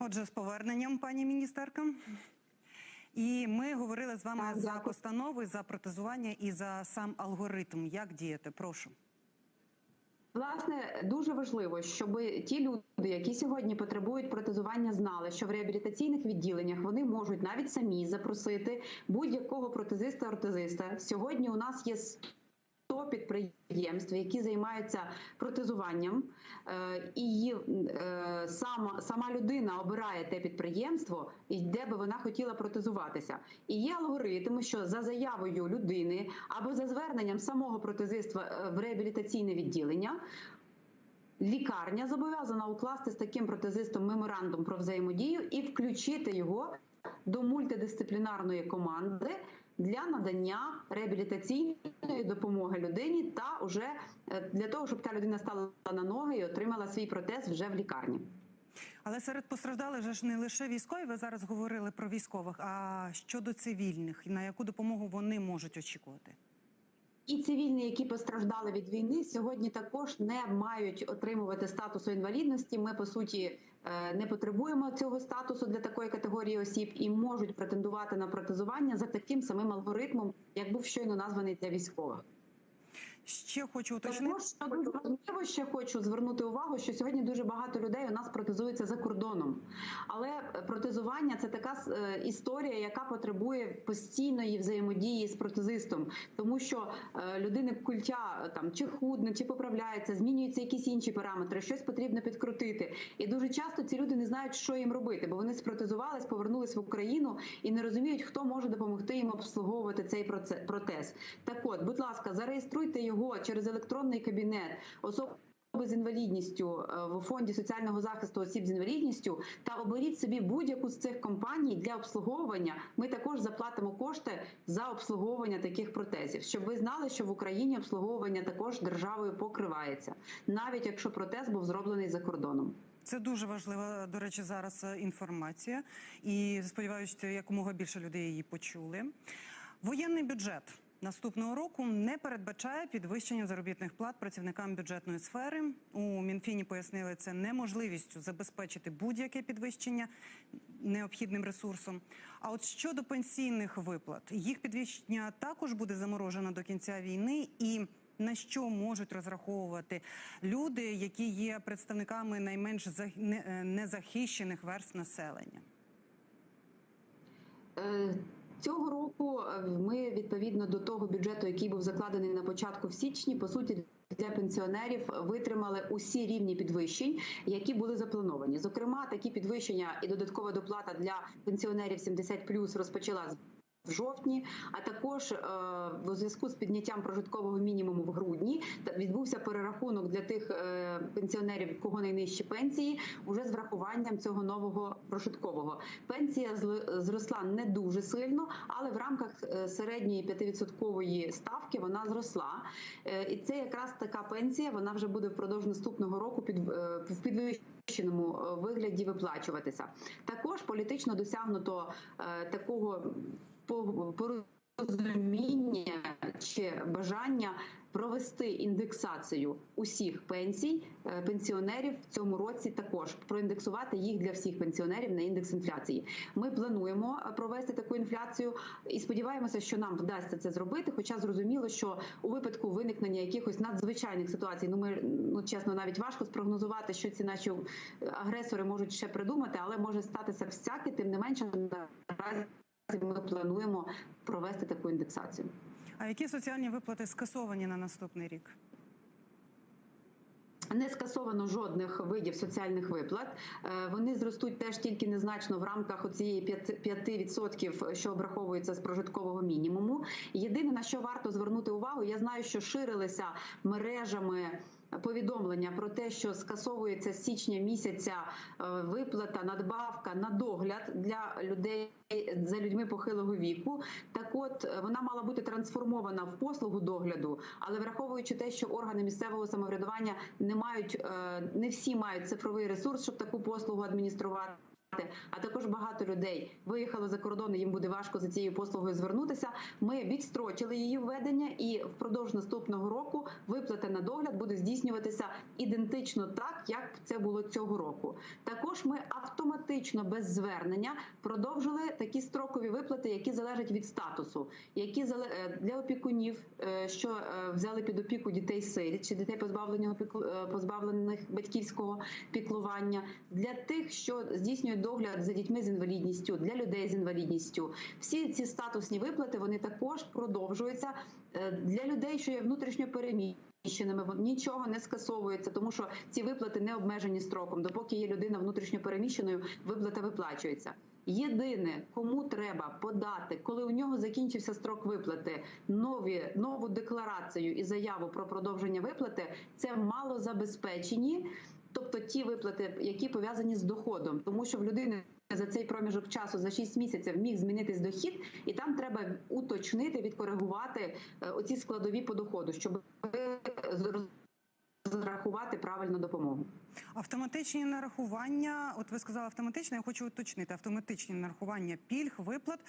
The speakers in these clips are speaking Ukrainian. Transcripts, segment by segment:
Отже, з поверненням, пані міністерка. І ми говорили з вами Так, за дякую. постанови, за протезування і за сам алгоритм. Як діяти? Прошу. Власне, дуже важливо, щоб ті люди, які сьогодні потребують протезування, знали, що в реабілітаційних відділеннях вони можуть навіть самі запросити будь-якого протезиста-ортезиста. Сьогодні у нас є 100 підприємств, які займаються протезуванням, е, і е, сама, сама людина обирає те підприємство, де би вона хотіла протезуватися. І є алгоритм, що за заявою людини або за зверненням самого протезиства е, в реабілітаційне відділення. Лікарня зобов'язана укласти з таким протезистом меморандум про взаємодію і включити його до мультидисциплінарної команди для надання реабілітаційної допомоги людині та уже е, для того, щоб та людина стала на ноги і отримала свій протез вже в лікарні. Але серед постраждалих же ж не лише військові. Ви зараз говорили про військових. А щодо цивільних, на яку допомогу вони можуть очікувати? І цивільні, які постраждали від війни, сьогодні також не мають отримувати статусу інвалідності. Ми по суті не потребуємо цього статусу для такої категорії осіб і можуть претендувати на протезування за таким самим алгоритмом, як був щойно названий для військових. Ще хочу уточнити. Також важливо, ще хочу звернути увагу, що сьогодні дуже багато людей у нас протезуються за кордоном. Але е, протезування це така е, історія, яка потребує постійної взаємодії з протезистом, тому що е, людини культя там чи худне, чи поправляється, змінюються якісь інші параметри, щось потрібно підкрутити. І дуже часто ці люди не знають, що їм робити, бо вони спротезувались, повернулись в Україну і не розуміють, хто може допомогти їм обслуговувати цей протез. Так от, будь ласка, зареєструйте його через електронний кабінет особ. з інвалідністю е, в фонді соціального захисту осіб з інвалідністю та оберіть собі будь-яку з цих компаній для обслуговування. Ми також заплатимо кошти за обслуговування таких протезів, щоб ви знали, що в Україні обслуговування також державою покривається, навіть якщо протез був зроблений за кордоном. Це дуже важлива, до речі, зараз е, інформація. І сподіваюся, якомога більше людей її почули. Воєнний бюджет. Наступного року не передбачає підвищення заробітних плат працівникам бюджетної сфери. У Мінфіні пояснили це неможливістю забезпечити будь-яке підвищення необхідним ресурсом. А от щодо пенсійних виплат, їх підвищення також буде заморожено до кінця війни і. На що можуть розраховувати люди, які є представниками найменш е, незахищених верств населення? Цього року е, ми відповідно до того бюджету, який був закладений на початку в січні, по суті. Для пенсіонерів витримали усі рівні підвищень, які були заплановані. Зокрема, такі підвищення і додаткова доплата для пенсіонерів 70+, розпочала з в жовтні, а також е, у зв'язку з підняттям прожиткового мінімуму в грудні відбувся перерахунок для тих е, пенсіонерів, кого найнижчі пенсії, уже з врахуванням цього нового прожиткового. Пенсія зросла не дуже сильно, але в рамках е, середньої 5% ставки вона зросла. Е, і це якраз така пенсія. Вона вже буде впродовж наступного року під е, в підвищеному е, вигляді виплачуватися. Також політично досягнуто е, такого порозуміння чи бажання провести індексацію усіх пенсій е, пенсіонерів в цьому році. Також проіндексувати їх для всіх пенсіонерів на індекс інфляції. Ми плануємо е, провести таку інфляцію і сподіваємося, що нам вдасться це зробити. Хоча зрозуміло, що у випадку виникнення якихось надзвичайних ситуацій, ну ми ну чесно, навіть важко спрогнозувати, що ці наші агресори можуть ще придумати, але може статися всяке. Тим не менше наразі ми плануємо провести таку індексацію. А які соціальні виплати скасовані на наступний рік? Не скасовано жодних видів соціальних виплат. Е, Вони зростуть теж тільки незначно в рамках оцієї 5%, що обраховується з прожиткового мінімуму. Єдине на що варто звернути увагу, я знаю, що ширилися мережами. Повідомлення про те, що скасовується з січня місяця е, виплата, надбавка на догляд для людей за людьми похилого віку. Так, от е, вона мала бути трансформована в послугу догляду, але враховуючи те, що органи місцевого самоврядування не мають, е, не всі мають цифровий ресурс, щоб таку послугу адмініструвати. А також багато людей виїхало за кордон. Їм буде важко за цією послугою звернутися. Ми відстрочили її введення, і впродовж наступного року виплата на догляд буде здійснюватися ідентично так, як це було цього року. Також ми автоматично без звернення продовжили такі строкові виплати, які залежать від статусу, які е, для опікунів, е, що е, взяли під опіку дітей сиріт чи дітей е, позбавлених батьківського піклування, для тих, що здійснюють догляд за дітьми з інвалідністю, для людей з інвалідністю. Всі ці статусні виплати вони також продовжуються Е, для людей, що є внутрішньо переміщеними. вон- Нічого не скасовується, тому що ці виплати не обмежені строком. Допоки є людина внутрішньо переміщеною, виплата виплачується. Єдине, кому треба подати, коли у нього закінчився строк виплати, нові нову декларацію і заяву про продовження виплати, це малозабезпечені, тобто ті виплати, які пов'язані з доходом, тому що в людини. За цей проміжок часу за 6 місяців міг змінитись дохід, і там треба уточнити, відкоригувати е, оці складові по доходу, щоб розрахувати правильну допомогу. Автоматичні нарахування, от ви сказали автоматично, я хочу уточнити, автоматичні нарахування пільг, виплат,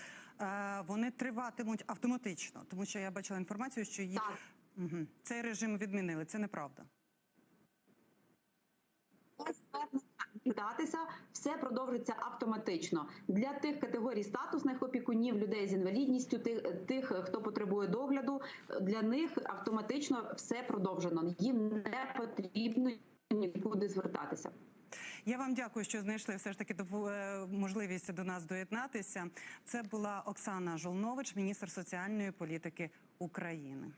е, вони триватимуть автоматично, тому що я бачила інформацію, що їх Так. Цей режим відмінили. Це неправда. Датися все продовжиться автоматично для тих категорій статусних опікунів, людей з інвалідністю, тих, тих, хто потребує догляду. Для них автоматично все продовжено. Їм не потрібно нікуди звертатися. Я вам дякую, що знайшли все ж таки е, можливість до нас доєднатися. Це була Оксана Жолнович, міністр соціальної політики України.